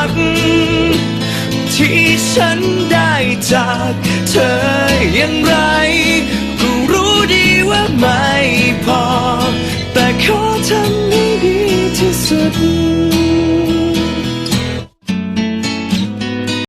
ก ที่ฉันได้จากเธออย่างไร ก็รู้ดีว่าไม่พอ แต่ขอทำให้ดีที่สุด